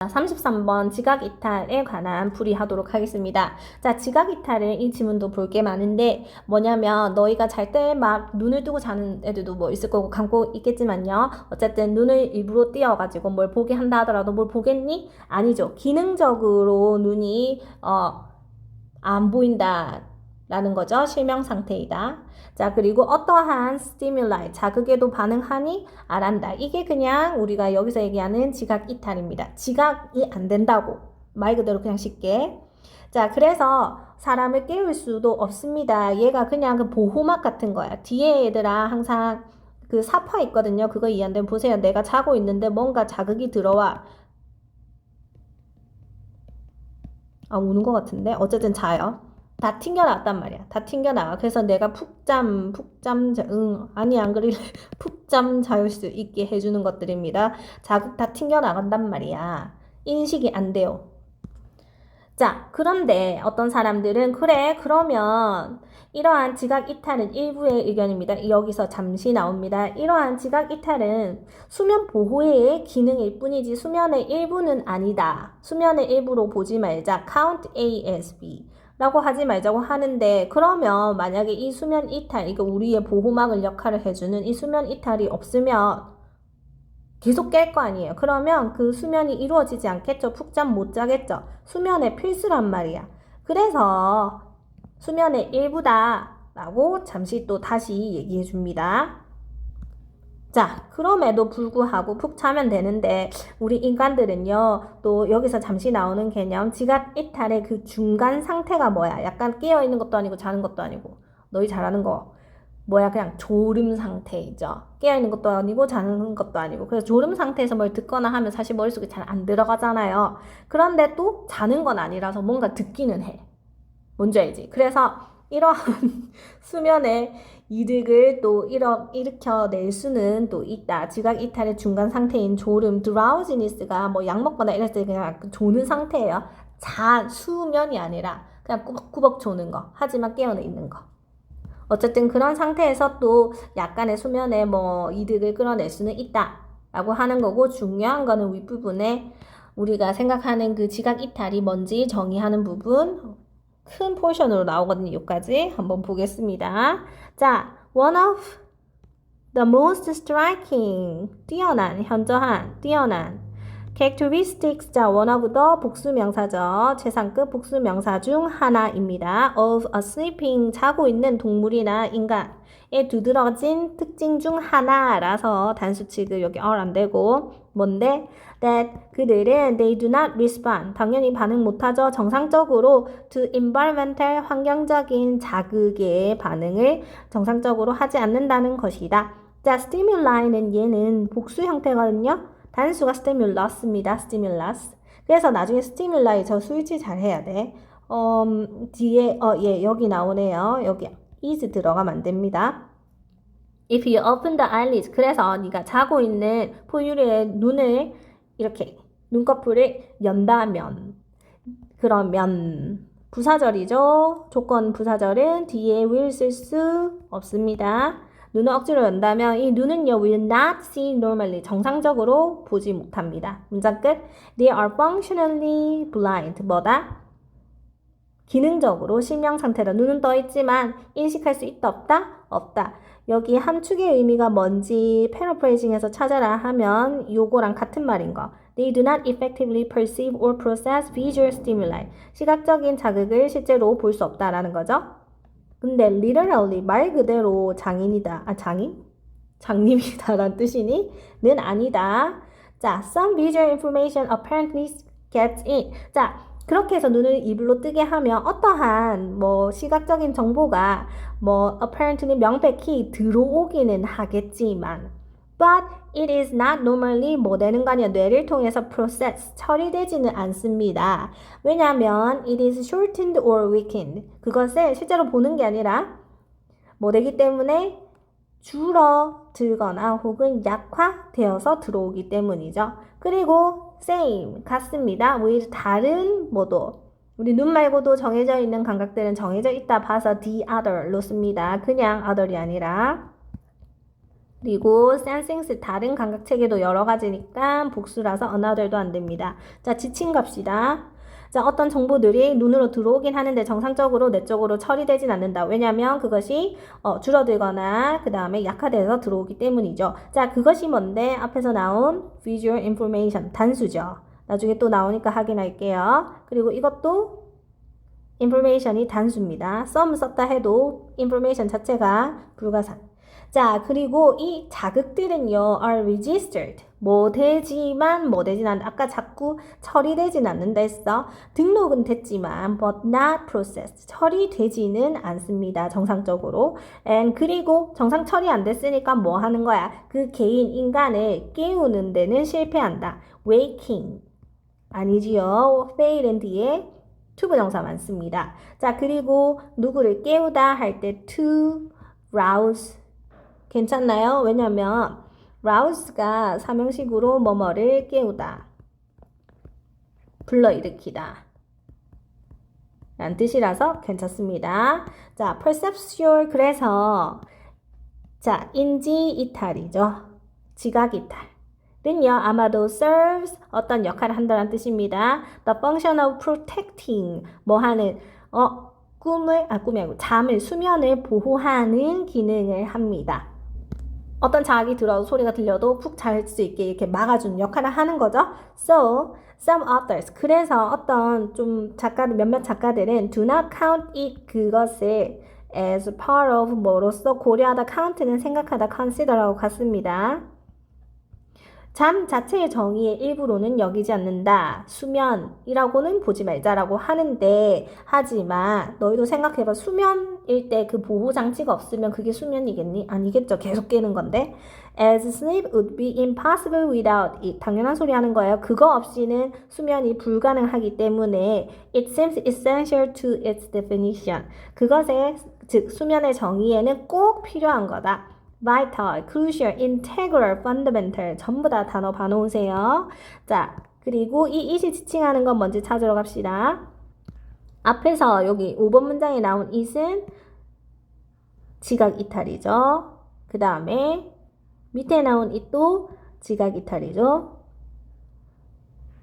33번 지각 이탈에 관한 풀이하도록 하겠습니다. 자, 지각 이탈은 이 지문도 볼 게 많은데 뭐냐면 너희가 잘 때 막 눈을 뜨고 자는 애들도 뭐 있을 거고 감고 있겠지만요. 어쨌든 눈을 일부러 띄어 가지고 뭘 보게 한다 하더라도 뭘 보겠니? 아니죠. 기능적으로 눈이 어, 안 보인다. 라는 거죠. 실명 상태이다. 자, 그리고 어떠한 스티뮬라이, 자극에도 반응하니? 안 한다. 이게 그냥 우리가 여기서 얘기하는 지각 이탈입니다. 지각이 안 된다고. 말 그대로 그냥 쉽게. 자, 그래서 사람을 깨울 수도 없습니다. 얘가 그냥 그 보호막 같은 거야. 뒤에 얘들아 항상 그 사파 있거든요. 그거 이해 안 되면 보세요. 내가 자고 있는데 뭔가 자극이 들어와. 아, 우는 것 같은데? 어쨌든 자요. 다 튕겨나왔단 말이야. 다 튕겨나와. 그래서 내가 푹잠, 푹잠, 자, 응, 아니, 안 그릴래. 푹잠 자올 수 있게 해주는 것들입니다. 자극 다 튕겨나간단 말이야. 인식이 안 돼요. 자, 그런데 어떤 사람들은, 그래, 그러면 이러한 지각 이탈은 일부의 의견입니다. 여기서 잠시 나옵니다. 이러한 지각 이탈은 수면 보호의 기능일 뿐이지 수면의 일부는 아니다. 수면의 일부로 보지 말자. count A as B. 라고 하지 말자고 하는데 그러면 만약에 이 수면 이탈 이거 우리의 보호막을 역할을 해주는 이 수면 이탈이 없으면 계속 깰 거 아니에요. 그러면 그 수면이 이루어지지 않겠죠. 푹 잠 못 자겠죠. 수면의 필수란 말이야. 그래서 수면의 일부다 라고 잠시 또 다시 얘기해 줍니다. 자, 그럼에도 불구하고 푹 자면 되는데, 우리 인간들은요, 또 여기서 잠시 나오는 개념, 지각 이탈의 그 중간 상태가 뭐야? 약간 깨어 있는 것도 아니고 자는 것도 아니고, 너희 잘하는 거, 뭐야? 그냥 졸음 상태이죠. 깨어 있는 것도 아니고 자는 것도 아니고. 그래서 졸음 상태에서 뭘 듣거나 하면 사실 머릿속에 잘 안 들어가잖아요. 그런데 또 자는 건 아니라서 뭔가 듣기는 해. 뭔지 알지? 그래서 이러한 수면의 이득을 또 일어, 일으켜낼 수는 또 있다. 지각 이탈의 중간 상태인 졸음, drowsiness가 뭐 약 먹거나 이랬을 때 그냥 조는 상태예요. 자, 수면이 아니라 그냥 꾸벅꾸벅 조는 거. 하지만 깨어는 있는 거. 어쨌든 그런 상태에서 또 약간의 수면의 뭐 이득을 끌어낼 수는 있다. 라고 하는 거고 중요한 거는 윗부분에 우리가 생각하는 그 지각 이탈이 뭔지 정의하는 부분 큰 포션으로 나오거든요. 여기까지 한번 보겠습니다. 자, one of the most striking, 뛰어난, 현저한, 뛰어난 characteristics, 자, the 복수명사죠. 최상급 복수명사 중 하나입니다. of a sleeping, 자고 있는 동물이나 인간에 두드러진 특징 중 하나라서 단수 취급 여기 all 안 되고 뭔데? that 그들은 they do not respond 당연히 반응 못하죠 정상적으로 to environmental 환경적인 자극에 반응을 정상적으로 하지 않는다는 것이다 자 stimul이는 얘는 복수 형태거든요 단수가 stimulus입니다 stimulus 그래서 나중에 stimuli 저 스위치 잘 해야 돼 음, 뒤에 어 예 여기 나오네요 여기 is 들어가면 안 됩니다 If you open the eyelids, 그래서 네가 자고 있는 포유류의 눈을 이렇게 눈꺼풀을 연다면 그러면 부사절이죠. 조건 부사절은 뒤에 will 쓸 수 없습니다. 눈을 억지로 연다면 이 눈은요 will not see normally 정상적으로 보지 못합니다. 문장 끝. They are functionally blind. 뭐다? 기능적으로 실명 상태다. 눈은 떠 있지만 인식할 수 있다 없다? 없다. 여기 함축의 의미가 뭔지 패러프레이징해서 찾아라 하면 요거랑 같은 말인 거. They do not effectively perceive or process visual stimuli. 시각적인 자극을 실제로 볼 수 없다라는 거죠. 근데 literally 말 그대로 장인이다. 아 장인? 장님이다라는 뜻이니? 는 아니다. 자, some visual information apparently gets in. 자, 그렇게 해서 눈을 이불로 뜨게 하면 어떠한 뭐 시각적인 정보가 뭐 apparently 명백히 들어오기는 하겠지만 but it is not normally 뭐 되는 거 아니야 뇌를 통해서 process 처리되지는 않습니다. 왜냐하면 it is shortened or weakened 그것을 실제로 보는 게 아니라 뭐 되기 때문에 줄어들거나 혹은 약화되어서 들어오기 때문이죠. 그리고 same 같습니다. with 다른 뭐도 우리 눈 말고도 정해져 있는 감각들은 정해져 있다 봐서 the other로 씁니다. 그냥 other이 아니라 그리고 sensings 다른 감각 체계도 여러 가지니까 복수라서 another도 안 됩니다. 자, 지침 갑시다. 자, 어떤 정보들이 눈으로 들어오긴 하는데 정상적으로 내 쪽으로 처리되진 않는다. 왜냐면 그것이 어, 줄어들거나 그 다음에 약화돼서 들어오기 때문이죠. 자, 그것이 뭔데? 앞에서 나온 visual information 단수죠. 나중에 또 나오니까 확인할게요. 그리고 이것도 information이 단수입니다. some 썼다 해도 information 자체가 불가산. 자, 그리고 이 자극들은요, are registered. 뭐 되지만 뭐 되진 않는다. 아까 자꾸 처리되진 않는다 했어. 등록은 됐지만 but not processed. 처리되지는 않습니다. 정상적으로. and 그리고 정상 처리 안 됐으니까 뭐 하는 거야? 그 개인 인간을 깨우는 데는 실패한다. waking. 아니지요. fail은 뒤에 투부정사 많습니다. 자, 그리고 누구를 깨우다 할 때 to rouse 괜찮나요? 왜냐면 rouse가 사명식으로 뭐뭐를 깨우다 불러일으키다 라는 뜻이라서 괜찮습니다. 자, perceptual 그래서 자, 인지 이탈이죠. 지각 이탈은요 아마도 serves 어떤 역할을 한다는 뜻입니다. The function of protecting 뭐 하는 어 꿈을 아 꿈이 아니고 잠을 수면을 보호하는 기능을 합니다. 어떤 자각이 들어도 소리가 들려도 푹 잘 수 있게 이렇게 막아주는 역할을 하는 거죠. So, some authors. 그래서 어떤 좀 작가들, 몇몇 작가들은 do not count it 그것을 as part of 뭐로서 고려하다 count는 생각하다 consider라고 같습니다. 잠 자체의 정의의 일부로는 여기지 않는다. 수면이라고는 보지 말자라고 하는데, 하지만 너희도 생각해봐. 수면일 때 그 보호 장치가 없으면 그게 수면이겠니? 아니겠죠. 계속 깨는 건데. As sleep would be impossible without it. 당연한 소리 하는 거예요. 그거 없이는 수면이 불가능하기 때문에 it seems essential to its definition. 그것의 즉 수면의 정의에는 꼭 필요한 거다. Vital, crucial, integral, fundamental 전부 다 단어 봐놓으세요. 자, 그리고 이 it이 지칭하는 건 뭔지 찾으러 갑시다. 앞에서 여기 5번 문장에 나온 it은 지각 이탈이죠. 그 다음에 밑에 나온 it도 지각 이탈이죠.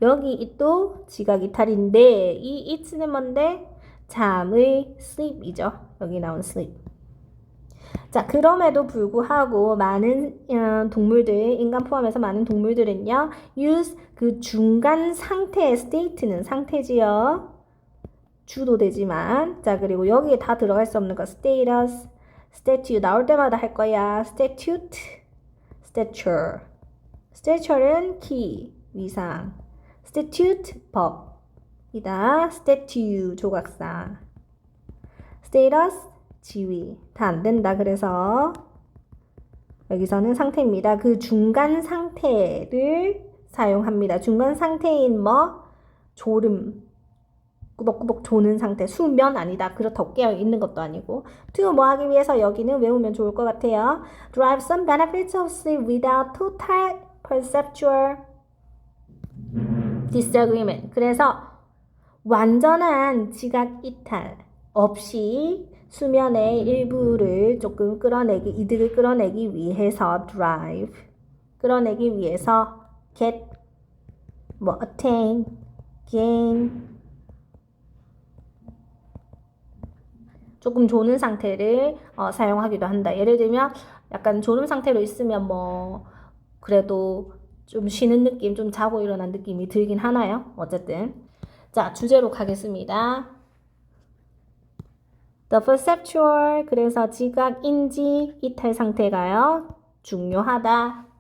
여기 it도 지각 이탈인데 이 it는 뭔데? 잠의 sleep이죠. 여기 나온 sleep. 자, 그럼에도 불구하고 많은 어, 동물들, 인간 포함해서 많은 동물들은요, use 그 중간 상태의 state는 상태지요. 주도 되지만, 자, 그리고 여기에 다 들어갈 수 없는 거, status, statute 나올 때마다 할 거야. statute, stature. stature는 키, 위상. statute, 법이다. statute, 조각상. status, 지위 다 안 된다. 그래서 여기서는 상태입니다. 그 중간 상태를 사용합니다. 중간 상태인 뭐 졸음 꾸벅꾸벅 조는 상태 수면 아니다. 그렇다고 깨어 있는 것도 아니고 to 뭐 하기 위해서 여기는 외우면 좋을 것 같아요. Derive some benefits of sleep without total perceptual disagreement. 그래서 완전한 지각 이탈 없이 수면의 일부를 조금 끌어내기, 이득을 끌어내기 위해서 drive, 끌어내기 위해서 get, 뭐 attain, gain, 조금 조는 상태를 어, 사용하기도 한다. 예를 들면 약간 졸음 상태로 있으면 뭐 그래도 좀 쉬는 느낌, 좀 자고 일어난 느낌이 들긴 하나요? 어쨌든 자 주제로 가겠습니다. The perceptual 그래서 지각 인지 이탈 상태가요. 중요하다